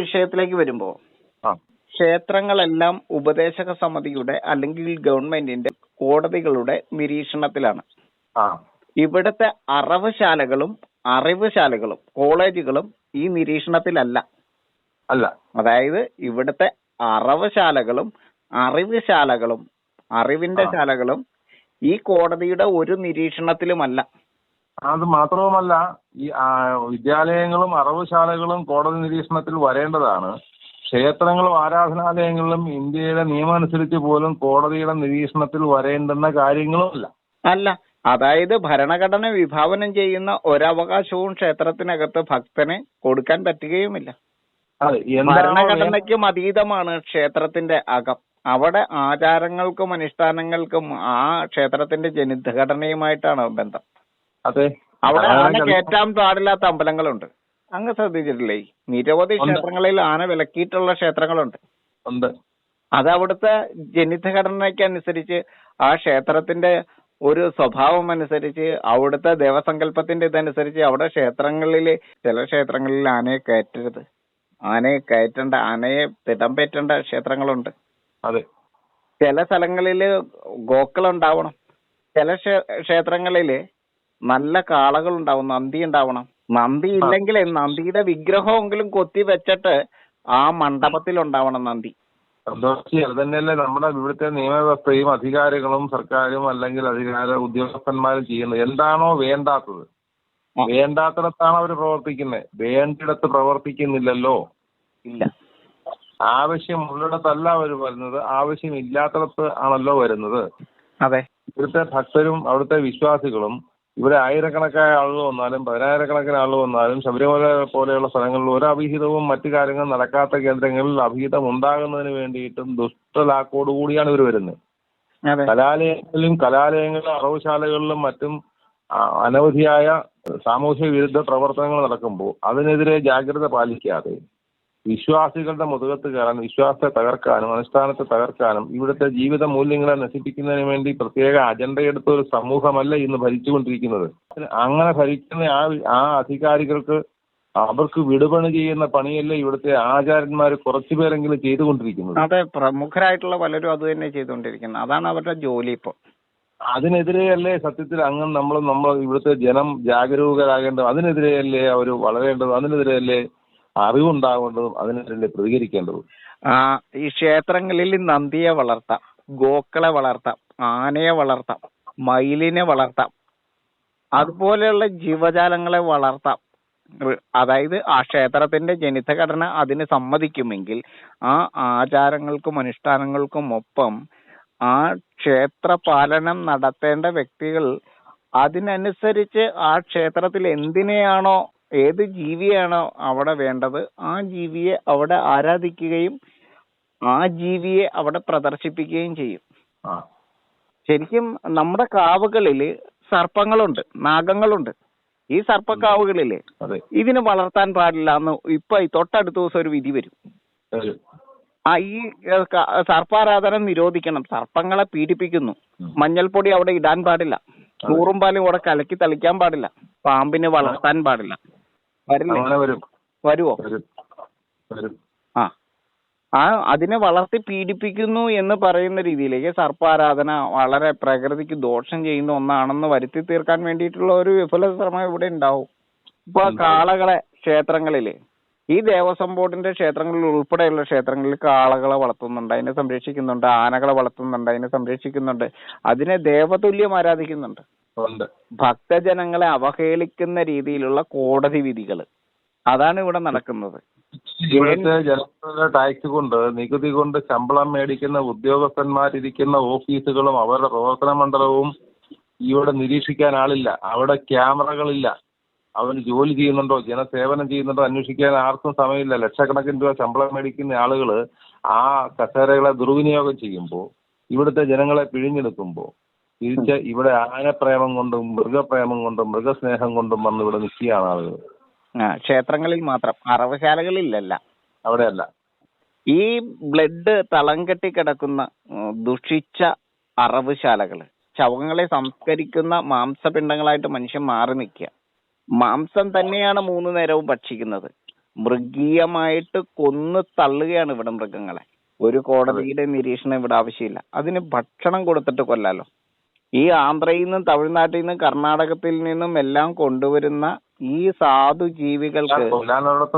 വിഷയത്തിലേക്ക് വരുമ്പോ ക്ഷേത്രങ്ങളെല്ലാം ഉപദേശക സമിതിയുടെ അല്ലെങ്കിൽ ഗവൺമെന്റിന്റെ കോടതികളുടെ നിരീക്ഷണത്തിലാണ്. ഇവിടുത്തെ അറവുശാലകളും അറിവുശാലകളും കോളേജുകളും ഈ നിരീക്ഷണത്തിലല്ല. അല്ല. അതായത് ഇവിടുത്തെ അറവുശാലകളും അറിവുശാലകളും അറിവിന്റെ ശാലകളും ഈ കോടതിയുടെ ഒരു നിരീക്ഷണത്തിലുമല്ല. അത് മാത്രവുമല്ല ഈ വിദ്യാലയങ്ങളും അറവുശാലകളും കോടതി നിരീക്ഷണത്തിൽ വരേണ്ടതാണ്. ക്ഷേത്രങ്ങളും ആരാധനാലയങ്ങളിലും ഇന്ത്യയുടെ നിയമം അനുസരിച്ച് പോലും കോടതിയുടെ നിരീക്ഷണത്തിൽ വരേണ്ടുന്ന കാര്യങ്ങളുമല്ല. അല്ല അതായത് ഭരണഘടന വിഭാവനം ചെയ്യുന്ന ഒരവകാശവും ക്ഷേത്രത്തിനകത്ത് ഭക്തന് കൊടുക്കാൻ പറ്റുകയുമില്ല. ഭരണഘടനയ്ക്കും അതീതമാണ് ക്ഷേത്രത്തിന്റെ അകം. അവിടെ ആചാരങ്ങൾക്കും അനുഷ്ഠാനങ്ങൾക്കും ആ ക്ഷേത്രത്തിന്റെ ജനിതഘടനയുമായിട്ടാണ് ബന്ധം. അതെ. അവിടെ ആന കയറ്റാൻ പാടില്ലാത്ത അമ്പലങ്ങളുണ്ട്. അങ്ങ് ശ്രദ്ധിച്ചിട്ടില്ലേ? നിരവധി. ക്ഷേത്രങ്ങളിൽ ആന വിലക്കിയിട്ടുള്ള ക്ഷേത്രങ്ങളുണ്ട്. അത് അവിടുത്തെ ജനിതഘടനയ്ക്ക് അനുസരിച്ച് ആ ക്ഷേത്രത്തിന്റെ ഒരു സ്വഭാവം അനുസരിച്ച് അവിടുത്തെ ദേവസങ്കല്പത്തിന്റെ ഇതനുസരിച്ച് അവിടെ ക്ഷേത്രങ്ങളിൽ ചില ക്ഷേത്രങ്ങളിൽ ആനയെ കയറ്റരുത്. ആനയെ കയറ്റേണ്ട ആനയെ തിടം പറ്റേണ്ട ക്ഷേത്രങ്ങളുണ്ട്. അതെ. ചില സ്ഥലങ്ങളിൽ ഗോക്കൾ ഉണ്ടാവണം ചില ക്ഷേ- ക്ഷേത്രങ്ങളിൽ നല്ല കാളകൾ ഉണ്ടാവും നന്ദി ഉണ്ടാവണം നന്ദി ഇല്ലെങ്കിൽ നന്ദിയുടെ വിഗ്രഹമെങ്കിലും കൊത്തി വെച്ചിട്ട് ആ മണ്ഡപത്തിൽ ഉണ്ടാവണം നന്ദി അത് തന്നെയല്ലേ നമ്മുടെ ഇവിടുത്തെ നിയമവ്യവസ്ഥയും അധികാരികളും സർക്കാരും അല്ലെങ്കിൽ അധികാര ഉദ്യോഗസ്ഥന്മാരും ചെയ്യുന്നത്. എന്താണോ വേണ്ടാത്തത്. വേണ്ടാത്തിടത്താണ് അവർ പ്രവർത്തിക്കുന്നത്? വേണ്ടിടത്ത് പ്രവർത്തിക്കുന്നില്ലല്ലോ. ഇല്ല. ആവശ്യമുള്ളിടത്തല്ല അവർ വരുന്നത്. ആവശ്യമില്ലാത്തിടത്ത് ആണല്ലോ വരുന്നത്. അതെ. ഇവിടുത്തെ ഭക്തരും അവിടുത്തെ വിശ്വാസികളും ഇവിടെ ആയിരക്കണക്കായ ആളുകൾ വന്നാലും പതിനായിരക്കണക്കിന് ആളുകൾ വന്നാലും ശബരിമല പോലെയുള്ള സ്ഥലങ്ങളിൽ ഒരു അഭിഹിതവും മറ്റു കാര്യങ്ങളും നടക്കാത്ത കേന്ദ്രങ്ങളിൽ അഭിഹിതം ഉണ്ടാകുന്നതിന് വേണ്ടിയിട്ടും ദുഷ്ടലാക്കോട് കൂടിയാണ് ഇവർ വരുന്നത്. കലാലയങ്ങളിലും കലാലയങ്ങളിലും അറവുശാലകളിലും മറ്റും അനവധിയായ സാമൂഹ്യ വിരുദ്ധ പ്രവർത്തനങ്ങൾ നടക്കുമ്പോൾ അതിനെതിരെ ജാഗ്രത പാലിക്കാതെ വിശ്വാസികളുടെ മുതുകത്ത് കയറാൻ വിശ്വാസത്തെ തകർക്കാനും അനുഷ്ഠാനത്തെ തകർക്കാനും ഇവിടുത്തെ ജീവിത മൂല്യങ്ങളെ നശിപ്പിക്കുന്നതിന് വേണ്ടി പ്രത്യേക അജണ്ട എടുത്ത ഒരു സമൂഹമല്ല ഇന്ന് ഭരിച്ചുകൊണ്ടിരിക്കുന്നത്. അങ്ങനെ ഭരിക്കുന്ന ആ ആ അധികാരികൾക്ക് അവർക്ക് വിടുപണി ചെയ്യുന്ന പണിയല്ലേ ഇവിടുത്തെ ആചാര്യന്മാർ കുറച്ചു പേരെങ്കിലും ചെയ്തുകൊണ്ടിരിക്കുന്നത്. അതെ പ്രമുഖരായിട്ടുള്ള പലരും അത് തന്നെ ചെയ്തുകൊണ്ടിരിക്കുന്നത് അതാണ് അവരുടെ ജോലി ഇപ്പൊ. അതിനെതിരെയല്ലേ സത്യത്തിൽ അങ്ങ് നമ്മൾ നമ്മൾ ഇവിടുത്തെ ജനം ജാഗരൂകരാകേണ്ടത്? അതിനെതിരെയല്ലേ അവർ വളരേണ്ടത്? അതിനെതിരെയല്ലേ അറിവുണ്ടാവേണ്ടതും അതിനെതിരെ പ്രതികരിക്കേണ്ടതും. ആ ഈ ക്ഷേത്രങ്ങളിൽ നന്ദിയെ വളർത്താം ഗോക്കളെ വളർത്താം ആനയെ വളർത്താം മയിലിനെ വളർത്താം അതുപോലെയുള്ള ജീവജാലങ്ങളെ വളർത്താം. അതായത് ആ ക്ഷേത്രത്തിന്റെ ജനിതഘടന അതിന് സമ്മതിക്കുമെങ്കിൽ ആ ആചാരങ്ങൾക്കും അനുഷ്ഠാനങ്ങൾക്കും ഒപ്പം ആ ക്ഷേത്ര പാലനം നടത്തേണ്ട വ്യക്തികൾ അതിനനുസരിച്ച് ആ ക്ഷേത്രത്തിൽ എന്തിനെയാണോ ഏത് ജീവിയാണോ അവിടെ വേണ്ടത് ആ ജീവിയെ അവിടെ ആരാധിക്കുകയും ആ ജീവിയെ അവിടെ പ്രദർശിപ്പിക്കുകയും ചെയ്യും. ശരിക്കും നമ്മുടെ കാവുകളിൽ സർപ്പങ്ങളുണ്ട് നാഗങ്ങളുണ്ട്. ഈ സർപ്പക്കാവുകളിൽ ഇതിന് വളർത്താൻ പാടില്ല എന്ന് ഇപ്പൊ ഈ തൊട്ടടുത്ത ദിവസം ഒരു വിധി വരും. ആ ഈ സർപ്പാരാധന നിരോധിക്കണം. സർപ്പങ്ങളെ പീഡിപ്പിക്കുന്നു. മഞ്ഞൾപ്പൊടി അവിടെ ഇടാൻ പാടില്ല. നൂറും പാലും അവിടെ കലക്കി തളിക്കാൻ പാടില്ല. പാമ്പിനെ വളർത്താൻ പാടില്ല. വരില്ലേ? വരും. വരുവോ? വരും. വരും. ആ. ആ അതിനെ വളർത്തി പീഡിപ്പിക്കുന്നു എന്ന് പറയുന്ന രീതിയിലേക്ക് സർപ്പാരാധന വളരെ പ്രകൃതിക്ക് ദോഷം ചെയ്യുന്ന ഒന്നാണെന്ന് വരുത്തി തീർക്കാൻ വേണ്ടിയിട്ടുള്ള ഒരു വിഫല ശ്രമം ഇവിടെ ഉണ്ടാവും. ഇപ്പൊ കാളകളെ ക്ഷേത്രങ്ങളിൽ ഈ ദേവസ്വം ബോർഡിന്റെ ക്ഷേത്രങ്ങളിൽ ഉൾപ്പെടെയുള്ള ക്ഷേത്രങ്ങളിൽ കാളകളെ വളർത്തുന്നുണ്ട് അതിനെ സംരക്ഷിക്കുന്നുണ്ട് ആനകളെ വളർത്തുന്നുണ്ട് അതിനെ സംരക്ഷിക്കുന്നുണ്ട് അതിനെ ദേവതുല്യം ആരാധിക്കുന്നുണ്ട്. ഉണ്ട്. ഭക്തജനങ്ങളെ അവഹേളിക്കുന്ന രീതിയിലുള്ള കോടതി വിധികൾ അതാണ് ഇവിടെ നടക്കുന്നത്. ഇവിടുത്തെ ജനങ്ങളുടെ ടാക്സ് കൊണ്ട് നികുതി കൊണ്ട് ശമ്പളം മേടിക്കുന്ന ഉദ്യോഗസ്ഥന്മാരിരിക്കുന്ന ഓഫീസുകളും അവരുടെ പ്രവർത്തന മണ്ഡലവും ഇവിടെ നിരീക്ഷിക്കാൻ ആളില്ല. അവിടെ ക്യാമറകളില്ല. അവർ ജോലി ചെയ്യുന്നുണ്ടോ? ജനസേവനം ചെയ്യുന്നുണ്ടോ? അന്വേഷിക്കാൻ ആർക്കും സമയമില്ല. ലക്ഷക്കണക്കിന് രൂപ ശമ്പളം മേടിക്കുന്ന ആളുകൾ ആ കസേരകളെ ദുർവിനിയോഗം ചെയ്യുമ്പോൾ ഇവിടുത്തെ ജനങ്ങളെ പിഴിഞ്ഞെടുക്കുമ്പോൾ തിരിച്ച് ഇവിടെ ആനപ്രേമം കൊണ്ടും മൃഗപ്രേമം കൊണ്ടും മൃഗസ്നേഹം കൊണ്ടും വന്ന് ഇവിടെ നിൽക്കുകയാണ് ആളുകൾ. ആ ക്ഷേത്രങ്ങളിൽ മാത്രം. അറവശാലകളിലല്ല. അവിടെയല്ല. ഈ ബ്ലഡ് തളം കെട്ടി കിടക്കുന്ന ദുഷിച്ച അറവുശാലകൾ ശവങ്ങളെ സംസ്കരിക്കുന്ന മാംസപിണ്ഡങ്ങളായിട്ട് മനുഷ്യൻ മാറി നിൽക്കുക. മാംസം തന്നെയാണ് മൂന്ന് നേരവും ഭക്ഷിക്കുന്നത്. മൃഗീയമായിട്ട് കൊന്ന് തള്ളുകയാണ് ഇവിടെ മൃഗങ്ങളെ. ഒരു കോടതിയുടെ നിരീക്ഷണം ഇവിടെ ആവശ്യമില്ല. അതിന് ഭക്ഷണം കൊടുത്തിട്ട് കൊല്ലാലോ. ഈ ആന്ധ്രയിൽ നിന്നും തമിഴ്നാട്ടിൽ നിന്നും കർണാടകത്തിൽ നിന്നും എല്ലാം കൊണ്ടുവരുന്ന ഈ സാധു ജീവികൾക്ക്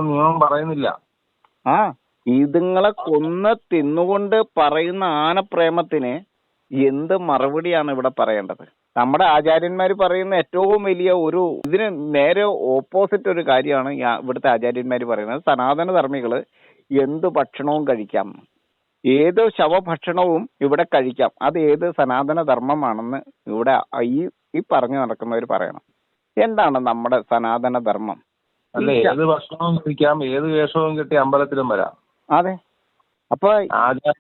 നിയമം പറയുന്നില്ല. ആ ഇതുങ്ങളെ കൊന്ന് തിന്നുകൊണ്ട് പറയുന്ന ആനപ്രേമത്തിന് എന്ത് മറുപടിയാണ് ഇവിടെ പറയേണ്ടത്? നമ്മുടെ ആചാര്യന്മാർ പറയുന്ന ഏറ്റവും വലിയ ഒരു ഇതിന് നേരെ ഓപ്പോസിറ്റ് ഒരു കാര്യമാണ് ഇവിടുത്തെ ആചാര്യന്മാർ പറയുന്നത്. സനാതന ധർമ്മികൾ എന്ത് ഭക്ഷണവും കഴിക്കാം. ഏത് ശവഭക്ഷണവും ഇവിടെ കഴിക്കാം. അത് ഏത് സനാതന ധർമ്മമാണെന്ന് ഇവിടെ ഈ ഈ പറഞ്ഞു നടക്കുന്നവർ പറയണം. എന്താണ് നമ്മുടെ സനാതന ധർമ്മം അല്ല ഏത് ഭക്ഷണവും കഴിക്കാം ഏത് വേഷവും കെട്ടി അമ്പലത്തിലും വരാം. അതെ. അപ്പൊ ആചാര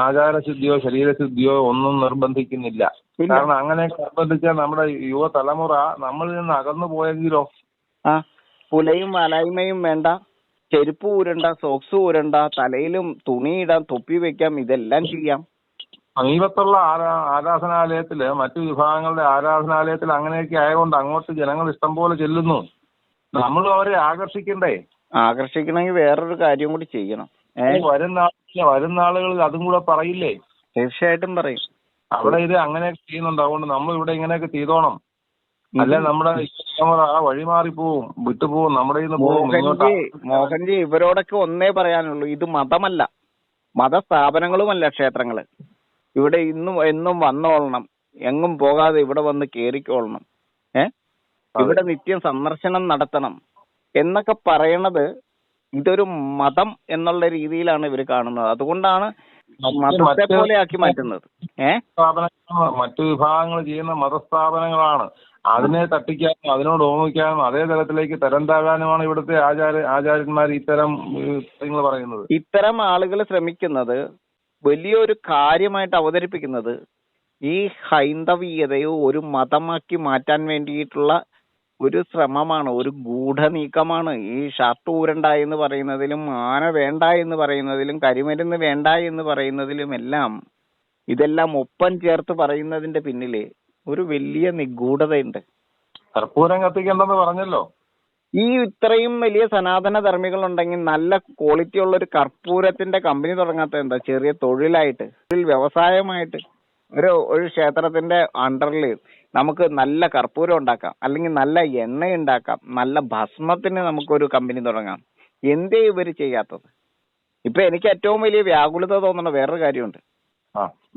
ആചാരശുദ്ധിയോ ശരീരശുദ്ധിയോ ഒന്നും നിർബന്ധിക്കുന്നില്ല. കാരണം അങ്ങനെ നിർബന്ധിച്ചാൽ നമ്മുടെ യുവതലമുറ നമ്മളിൽ നിന്ന് അകന്നു പോയെങ്കിലോ? ആ പുലയും വലായ്മയും വേണ്ട. ചെരുപ്പ് ഊരണ്ട സോക്സ് ഊരണ്ട തലയിലും തുണിയിടാം തൊപ്പി വെക്കാം ഇതെല്ലാം ചെയ്യാം. സമീപത്തുള്ള ആരാ ആരാധനാലയത്തിൽ മറ്റു വിഭാഗങ്ങളുടെ ആരാധനാലയത്തിൽ അങ്ങനെയൊക്കെ ആയതുകൊണ്ട് അങ്ങോട്ട് ജനങ്ങൾ ഇഷ്ടം പോലെ ചെല്ലുന്നു. നമ്മൾ അവരെ ആകർഷിക്കണ്ടേ? ആകർഷിക്കണമെങ്കിൽ വേറൊരു കാര്യം കൂടി ചെയ്യണം. വരുന്ന വരുന്ന ആളുകൾ അതും കൂടെ പറയില്ലേ? തീർച്ചയായിട്ടും പറയും. അവിടെ ഇത് അങ്ങനെയൊക്കെ ചെയ്യുന്നുണ്ട്. അതുകൊണ്ട് നമ്മൾ ഇവിടെ ഇങ്ങനെയൊക്കെ ചെയ്തോണം. അല്ലെ നമ്മുടെ തലമുറ ആ വഴി മാറിപ്പോവും വിട്ടുപോവും നമ്മുടെ ഇന്ന് പോവും മോഹൻജി മോഹൻജി ഇവരോടൊക്കെ ഒന്നേ പറയാനുള്ളൂ ഇത് മതമല്ല. മതസ്ഥാപനങ്ങളുമല്ല ക്ഷേത്രങ്ങൾ. ഇവിടെ ഇന്നും എന്നും വന്നോളണം. എങ്ങും പോകാതെ ഇവിടെ വന്ന് കേറിക്കോളണം. ഏ? ഇവിടെ നിത്യം സന്ദർശനം നടത്തണം. എന്നൊക്കെ പറയണത് ഇതൊരു മതം എന്നുള്ള രീതിയിലാണ് ഇവർ കാണുന്നത്. അതുകൊണ്ടാണ് മതത്തെ പോലെയാക്കി പോലെ ആക്കി മാറ്റുന്നത്. ഏ? മറ്റു വിഭാഗങ്ങൾ ചെയ്യുന്ന മതസ്ഥാപനങ്ങളാണ്. അതിനെ തട്ടിക്കാനും അതിനോട് ഓമിക്കാനും അതേ തലത്തിലേക്ക് തരം താഴാനുമാണ് ഇവിടുത്തെ ആചാര ആചാര്യന്മാർ ഇത്തരം കാര്യങ്ങൾ പറയുന്നത്. ഇത്തരം ആളുകൾ ശ്രമിക്കുന്നത് വലിയൊരു കാര്യമായിട്ട് അവതരിപ്പിക്കുന്നത് ഈ ഹൈന്ദവീയതയെ ഒരു മതമാക്കി മാറ്റാൻ വേണ്ടിയിട്ടുള്ള ഒരു ശ്രമമാണ് ഒരു ഗൂഢനീക്കമാണ്. ഈ ഷർട്ട് ഊരണ്ട എന്ന് പറയുന്നതിലും ആന വേണ്ട എന്ന് പറയുന്നതിലും കരിമരുന്ന് വേണ്ട എന്ന് പറയുന്നതിലും എല്ലാം ഇതെല്ലാം ഒപ്പം ചേർത്ത് പറയുന്നതിന്റെ പിന്നിൽ ഒരു വലിയ നിഗൂഢതയുണ്ട്. കർപ്പൂരം കത്തിക്കണ്ടെന്ന് പറഞ്ഞല്ലോ? ഈ ഇത്രയും വലിയ സനാതന ധർമ്മികൾ ഉണ്ടെങ്കിൽ നല്ല ക്വാളിറ്റി ഉള്ള ഒരു കർപ്പൂരത്തിന്റെ കമ്പനി തുടങ്ങാത്ത എന്താ? ചെറിയ തൊഴിലായിട്ട് വ്യവസായമായിട്ട് ഒരു ഒരു ക്ഷേത്രത്തിന്റെ അണ്ടറിൽ നമുക്ക് നല്ല കർപ്പൂരം ഉണ്ടാക്കാം അല്ലെങ്കിൽ നല്ല എണ്ണ ഉണ്ടാക്കാം നല്ല ഭസ്മത്തിന് നമുക്കൊരു കമ്പനി തുടങ്ങാം. എന്തേ ഇവർ ചെയ്യാത്തത്? ഇപ്പൊ എനിക്ക് ഏറ്റവും വലിയ വ്യാകുലത തോന്നുന്ന വേറൊരു കാര്യമുണ്ട്.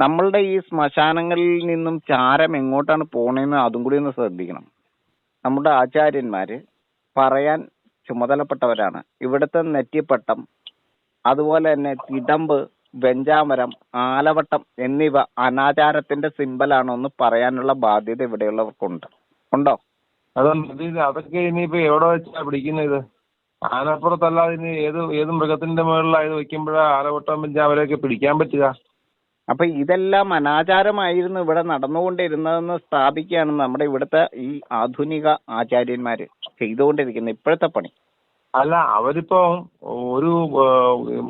നമ്മളുടെ ഈ ശ്മശാനങ്ങളിൽ നിന്നും ചാരം എങ്ങോട്ടാണ് പോണേന്ന് അതും കൂടി ഒന്ന് ശ്രദ്ധിക്കണം. നമ്മുടെ ആചാര്യന്മാര് പറയാൻ ചുമതലപ്പെട്ടവരാണ്. ഇവിടുത്തെ നെറ്റിപ്പട്ടം അതുപോലെ തന്നെ തിടമ്പ് വെഞ്ചാമരം ആലവട്ടം എന്നിവ അനാചാരത്തിന്റെ സിമ്പലാണോ എന്ന് പറയാനുള്ള ബാധ്യത ഇവിടെയുള്ളവർക്കുണ്ട്. ഉണ്ടോ? അതൊക്കെ ഇനിയിപ്പോ എവിടെ വെച്ചാ പിടിക്കുന്നത്? ആനപ്പുറത്തല്ലാതെ ഇനി ഏത് ഏത് മൃഗത്തിന്റെ മുകളിലായത് വെക്കുമ്പോഴാ ആലവട്ടം വെഞ്ചാമരൊക്കെ പിടിക്കാൻ പറ്റുക? അപ്പൊ ഇതെല്ലാം അനാചാരമായിരുന്നു ഇവിടെ നടന്നുകൊണ്ടിരുന്നതെന്ന് സ്ഥാപിക്കുകയാണ് നമ്മുടെ ഇവിടുത്തെ ഈ ആധുനിക ആചാര്യന്മാര് ചെയ്തുകൊണ്ടിരിക്കുന്നത് ഇപ്പോഴത്തെ പണി. അല്ല അവരിപ്പോ ഒരു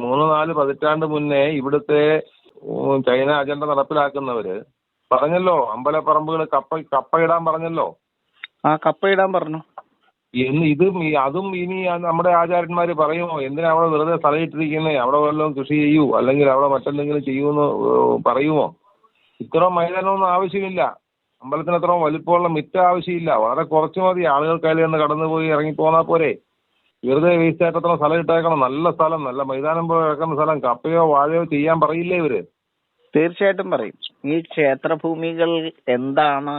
മൂന്ന് നാല് പതിറ്റാണ്ട് മുന്നേ ഇവിടുത്തെ ചൈന അജണ്ട നടപ്പിലാക്കുന്നവര് പറഞ്ഞല്ലോ അമ്പലപ്പറമ്പുകൾ കപ്പ കപ്പയിടാൻ പറഞ്ഞല്ലോ. ആ കപ്പയിടാൻ പറഞ്ഞു. എന്ന് ഇത് അതും ഇനി നമ്മുടെ ആചാര്യന്മാര് പറയുമോ എന്തിനാ അവിടെ വെറുതെ സ്ഥലം ഇട്ടിരിക്കുന്നത് അവിടെ വല്ലതും കൃഷി ചെയ്യൂ അല്ലെങ്കിൽ അവിടെ മറ്റെന്തെങ്കിലും ചെയ്യൂന്ന് പറയുമോ? ഇത്ര മൈതാനമൊന്നും ആവശ്യമില്ല. അമ്പലത്തിന് അത്ര വലിപ്പമുള്ള മിറ്റ ആവശ്യമില്ല. വളരെ കുറച്ച് മതി. ആളുകൾക്ക് അതിൽ നിന്ന് കടന്നുപോയി പോന്നാ പോരെ. വെറുതെ വേസ്റ്റ് ആയിട്ട് സ്ഥലം ഇട്ടേക്കണം. നല്ല സ്ഥലം നല്ല മൈതാനം പോലെ സ്ഥലം. കപ്പയോ വാഴയോ ചെയ്യാൻ പറയില്ലേ ഇവർ? തീർച്ചയായിട്ടും പറയും. ഈ ക്ഷേത്രഭൂമികൾ എന്താണ്?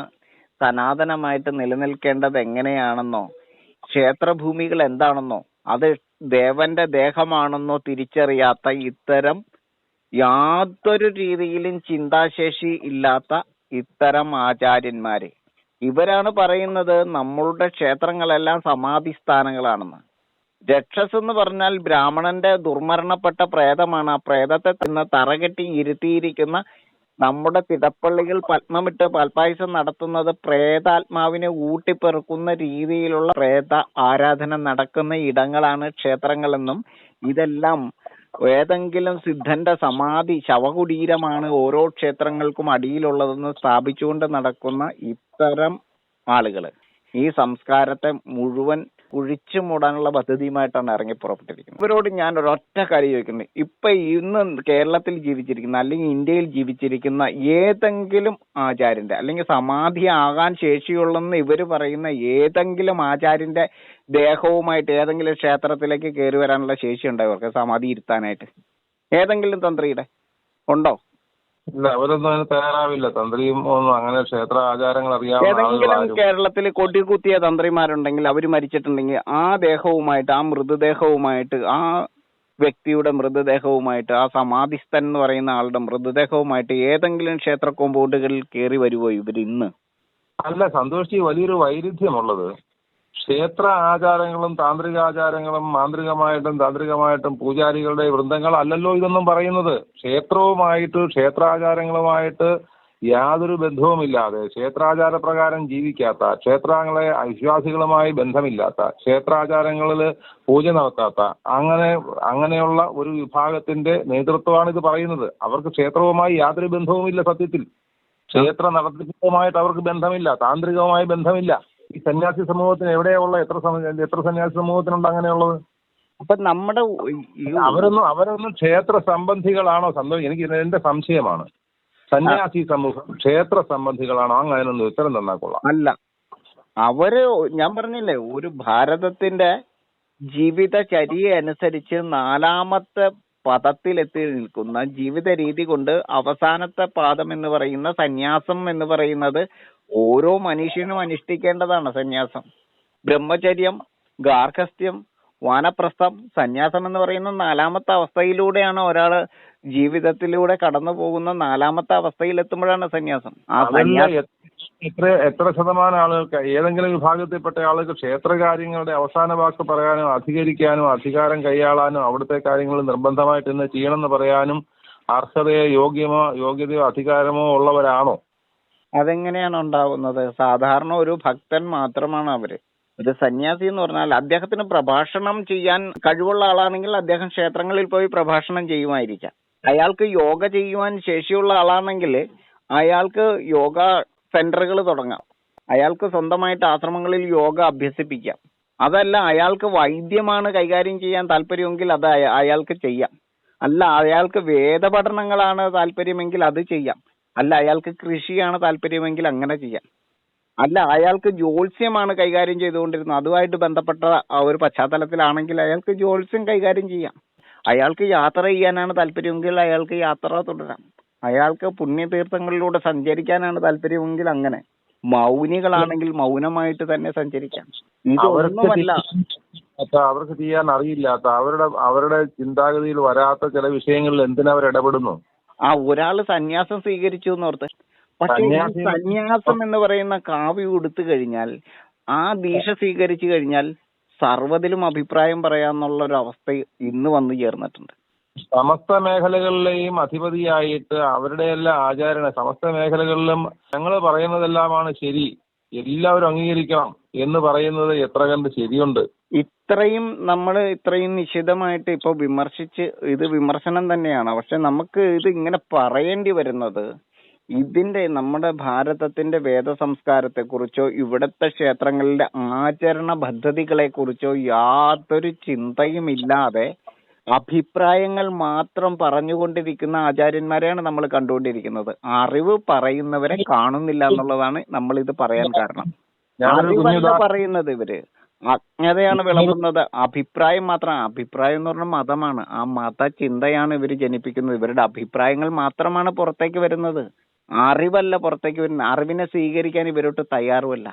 സനാതനമായിട്ട് നിലനിൽക്കേണ്ടത് എങ്ങനെയാണെന്നോ ക്ഷേത്രഭൂമികൾ എന്താണെന്നോ അത് ദേവന്റെ ദേഹമാണെന്നോ തിരിച്ചറിയാത്ത ഇത്തരം യാതൊരു രീതിയിലും ചിന്താശേഷി ഇല്ലാത്ത ഇത്തരം ആചാര്യന്മാര്. ഇവരാണ് പറയുന്നത് നമ്മളുടെ ക്ഷേത്രങ്ങളെല്ലാം സമാധി സ്ഥാനങ്ങളാണെന്ന് രക്ഷസ് എന്ന് പറഞ്ഞാൽ ബ്രാഹ്മണന്റെ ദുർമരണപ്പെട്ട പ്രേതമാണ്. ആ പ്രേതത്തെ തന്നെ തറകെട്ടി ഇരുത്തിയിരിക്കുന്ന നമ്മുടെ തിടപ്പള്ളികൾ പത്മമിട്ട് പാൽപായസം നടത്തുന്നത് പ്രേതാത്മാവിനെ ഊട്ടിപ്പെറുക്കുന്ന രീതിയിലുള്ള പ്രേത ആരാധന നടക്കുന്ന ഇടങ്ങളാണ് ക്ഷേത്രങ്ങളെന്നും ഇതെല്ലാം ഏതെങ്കിലും സിദ്ധന്റെ സമാധി ശവകുടീരമാണ് ഓരോ ക്ഷേത്രങ്ങൾക്കും അടിയിലുള്ളതെന്ന് സ്ഥാപിച്ചുകൊണ്ട് നടക്കുന്ന ഇത്തരം ആളുകൾ. ഈ സംസ്കാരത്തെ മുഴുവൻ കുഴിച്ചു മൂടാനുള്ള പദ്ധതിയുമായിട്ടാണ് ഇറങ്ങി പുറപ്പെട്ടിരിക്കുന്നത്. ഇവരോട് ഞാൻ ഒരൊറ്റ കാര്യം ചോദിക്കുന്നത് ഇപ്പൊ ഇന്ന് കേരളത്തിൽ ജീവിച്ചിരിക്കുന്ന അല്ലെങ്കിൽ ഇന്ത്യയിൽ ജീവിച്ചിരിക്കുന്ന ഏതെങ്കിലും ആചാര്യന്റെ അല്ലെങ്കിൽ സമാധി ആകാൻ ശേഷിയുള്ളെന്ന് ഇവർ പറയുന്ന ഏതെങ്കിലും ആചാര്യന്റെ ദേഹവുമായിട്ട് ഏതെങ്കിലും ക്ഷേത്രത്തിലേക്ക് കയറി വരാനുള്ള ശേഷി ഉണ്ടോ ഇവർക്ക്? സമാധി ഇരുത്താനായിട്ട്. ഏതെങ്കിലും തന്ത്രിയുടെ ഉണ്ടോ? ഇല്ല അവരൊന്നും അതിന് തയ്യാറാവില്ല. തന്ത്രിയും ഒന്നും അങ്ങനെ ക്ഷേത്ര ആചാരങ്ങൾ അറിയാവുന്ന ഏതെങ്കിലും കൊടി കേരളത്തിൽ കൊടികുത്തിയ തന്ത്രിമാരുണ്ടെങ്കിൽ അവർ മരിച്ചിട്ടുണ്ടെങ്കിൽ ആ ദേഹവുമായിട്ട് ആ മൃതദേഹവുമായിട്ട് ആ വ്യക്തിയുടെ മൃതദേഹവുമായിട്ട് ആ സമാധിസ്ഥൻ എന്ന് പറയുന്ന ആളുടെ മൃതദേഹവുമായിട്ട് ഏതെങ്കിലും ക്ഷേത്ര കോമ്പൗണ്ടുകളിൽ കയറി വരുവോ ഇവർ ഇന്ന് അല്ല സന്തോഷി വലിയൊരു വൈരുദ്ധ്യമുള്ളത്. ക്ഷേത്ര ആചാരങ്ങളും താന്ത്രിക ആചാരങ്ങളും മാന്ത്രികമായിട്ടും താന്ത്രികമായിട്ടും പൂജാരികളുടെ വൃന്ദങ്ങൾ അല്ലല്ലോ ഇതൊന്നും പറയുന്നത്. ക്ഷേത്രവുമായിട്ട് ക്ഷേത്രാചാരങ്ങളുമായിട്ട് യാതൊരു ബന്ധവുമില്ലാതെ ക്ഷേത്രാചാര പ്രകാരം ജീവിക്കാത്ത ക്ഷേത്രങ്ങളെ വിശ്വാസികളുമായി ബന്ധമില്ലാത്ത ക്ഷേത്രാചാരങ്ങളിൽ പൂജ നടത്താത്ത അങ്ങനെ അങ്ങനെയുള്ള ഒരു വിഭാഗത്തിന്റെ നേതൃത്വമാണ് ഇത് പറയുന്നത്. അവർക്ക് ക്ഷേത്രവുമായി യാതൊരു ബന്ധവുമില്ല സത്യത്തിൽ. ക്ഷേത്ര നടത്തിപ്പുമായിട്ട് അവർക്ക് ബന്ധമില്ല താന്ത്രികവുമായി ബന്ധമില്ല. ഈ സന്യാസി സമൂഹത്തിന് എവിടെയുള്ള എത്ര സമ- എത്ര സന്യാസി സമൂഹത്തിനുണ്ട് അങ്ങനെയുള്ളത്? അപ്പൊ നമ്മുടെ അവരൊന്നും അവരൊന്നും ക്ഷേത്ര സംബന്ധികളാണോ സംഭവം എനിക്ക് എന്റെ സംശയമാണ്. സന്യാസി സമൂഹം ക്ഷേത്ര സംബന്ധികളാണോ? അങ്ങനെയൊന്നും ഉത്തരം തന്നാൽ കൊള്ളാം. അല്ല. അവർ ഞാൻ പറഞ്ഞില്ലേ ഒരു ഭാരതത്തിന്റെ ജീവിതചര്യ അനുസരിച്ച് നാലാമത്തെ പദത്തിലെത്തി നിൽക്കുന്ന ജീവിത രീതി കൊണ്ട് അവസാനത്തെ പാദം എന്ന് പറയുന്ന സന്യാസം എന്ന് പറയുന്നത് ഓരോ മനുഷ്യനും അനുഷ്ഠിക്കേണ്ടതാണ് സന്യാസം. ബ്രഹ്മചര്യം ഗാർഹസ്ഥ്യം വാനപ്രസ്ഥം സന്യാസം എന്ന് പറയുന്ന നാലാമത്തെ അവസ്ഥയിലൂടെയാണ് ഒരാൾ ജീവിതത്തിലൂടെ കടന്നു പോകുന്ന നാലാമത്തെ അവസ്ഥയിലെത്തുമ്പോഴാണ് സന്യാസം. ആ സന്യാസം എത്ര- എത്ര ശതമാനം ആളുകൾക്ക് ഏതെങ്കിലും വിഭാഗത്തിൽപ്പെട്ട ആളുകൾക്ക് ക്ഷേത്ര കാര്യങ്ങളുടെ അവസാന വാക്ക് പറയാനും അധികരിക്കാനും അധികാരം കൈയാളാനും അവിടുത്തെ കാര്യങ്ങൾ നിർബന്ധമായിട്ട് ഇന്ന് ചെയ്യണമെന്ന് പറയാനും അർഹതയോ യോഗ്യമോ യോഗ്യതയോ അധികാരമോ ഉള്ളവരാണോ? അതെങ്ങനെയാണ് ഉണ്ടാവുന്നത്? സാധാരണ ഒരു ഭക്തൻ മാത്രമാണ് അവർ. ഒരു സന്യാസി എന്ന് പറഞ്ഞാൽ അദ്ദേഹത്തിന് പ്രഭാഷണം ചെയ്യാൻ കഴിവുള്ള ആളാണെങ്കിൽ അദ്ദേഹം ക്ഷേത്രങ്ങളിൽ പോയി പ്രഭാഷണം ചെയ്യുമായിരിക്കാം. അയാൾക്ക് യോഗ ചെയ്യുവാൻ ശേഷിയുള്ള ആളാണെങ്കിൽ അയാൾക്ക് യോഗ സെന്ററുകൾ തുടങ്ങാം. അയാൾക്ക് സ്വന്തമായിട്ട് ആശ്രമങ്ങളിൽ യോഗ അഭ്യസിപ്പിക്കാം. അതല്ല അയാൾക്ക് വൈദ്യമാണ് കൈകാര്യം ചെയ്യാൻ താല്പര്യമെങ്കിൽ അത് അയാൾക്ക് ചെയ്യാം. അല്ല അയാൾക്ക് വേദപഠനങ്ങളാണ് താല്പര്യമെങ്കിൽ അത് ചെയ്യാം. അല്ല അയാൾക്ക് കൃഷിയാണ് താല്പര്യമെങ്കിൽ അങ്ങനെ ചെയ്യാം. അല്ല അയാൾക്ക് ജ്യോത്സ്യമാണ് കൈകാര്യം ചെയ്തുകൊണ്ടിരുന്നത്. അതുമായിട്ട് ബന്ധപ്പെട്ട ആ ഒരു പശ്ചാത്തലത്തിലാണെങ്കിൽ അയാൾക്ക് ജ്യോത്സ്യം കൈകാര്യം ചെയ്യാം. അയാൾക്ക് യാത്ര ചെയ്യാനാണ് താല്പര്യമെങ്കിൽ അയാൾക്ക് യാത്ര തുടരാം. അയാൾക്ക് പുണ്യതീർത്ഥങ്ങളിലൂടെ സഞ്ചരിക്കാനാണ് താല്പര്യമെങ്കിൽ അങ്ങനെ. മൗനികളാണെങ്കിൽ മൗനമായിട്ട് തന്നെ സഞ്ചരിക്കാം. ഇതൊന്നുമല്ല അവർക്ക് ചെയ്യാൻ അറിയില്ലാത്ത അവരുടെ അവരുടെ ചിന്താഗതിയിൽ വരാത്ത ചില വിഷയങ്ങളിൽ എന്തിനാ അവർ ഇടപെടുന്നു? ആ ഒരാൾ സന്യാസം സ്വീകരിച്ചു എന്നോർത്ത് പക്ഷെ ഈ സന്യാസം എന്ന് പറയുന്ന കാവ്യം ഉടുത്തു കഴിഞ്ഞാൽ ആ ദീക്ഷ സ്വീകരിച്ചു കഴിഞ്ഞാൽ സർവതിലും അഭിപ്രായം പറയാന്നുള്ള ഒരു അവസ്ഥ ഇന്ന് വന്നു ചേർന്നിട്ടുണ്ട്. സമസ്ത മേഖലകളിലെയും അധിപതിയായിട്ട് അവരുടെ എല്ലാ ആചാരണ സമസ്ത മേഖലകളിലും ഞങ്ങൾ പറയുന്നതെല്ലാമാണ് ശരി. എല്ലാവരും അംഗീകരിക്കണം എന്ന് പറയുന്നത് എത്ര കണ്ട് ശരിയുണ്ട്. ഇത്രയും നമ്മൾ ഇത്രയും നിശിതമായിട്ട് ഇപ്പൊ വിമർശിച്ച് ഇത് വിമർശനം തന്നെയാണ്. പക്ഷെ നമുക്ക് ഇത് ഇങ്ങനെ പറയേണ്ടി വരുന്നത് ഇതിന്റെ നമ്മുടെ ഭാരതത്തിന്റെ വേദ സംസ്കാരത്തെ കുറിച്ചോ ഇവിടത്തെ ക്ഷേത്രങ്ങളിലെ ആചരണ പദ്ധതികളെ കുറിച്ചോ യാതൊരു ചിന്തയും ഇല്ലാതെ അഭിപ്രായങ്ങൾ മാത്രം പറഞ്ഞുകൊണ്ടിരിക്കുന്ന ആചാര്യന്മാരെയാണ് നമ്മൾ കണ്ടുകൊണ്ടിരിക്കുന്നത്. അറിവ് പറയുന്നവരെ കാണുന്നില്ല എന്നുള്ളതാണ് നമ്മൾ ഇത് പറയാൻ കാരണം. അറിവല്ല പറയുന്നത് ഇവർ. അജ്ഞതയാണ് വിളമ്പുന്നത്. അഭിപ്രായം മാത്രം. അഭിപ്രായം എന്ന് പറഞ്ഞാൽ മതമാണ്. ആ മത ചിന്തയാണ് ഇവർ ജനിപ്പിക്കുന്നത്. ഇവരുടെ അഭിപ്രായങ്ങൾ മാത്രമാണ് പുറത്തേക്ക് വരുന്നത്. അറിവല്ല പുറത്തേക്ക് വരുന്നത്. അറിവിനെ സ്വീകരിക്കാൻ ഇവരോട്ട് തയ്യാറുമല്ല.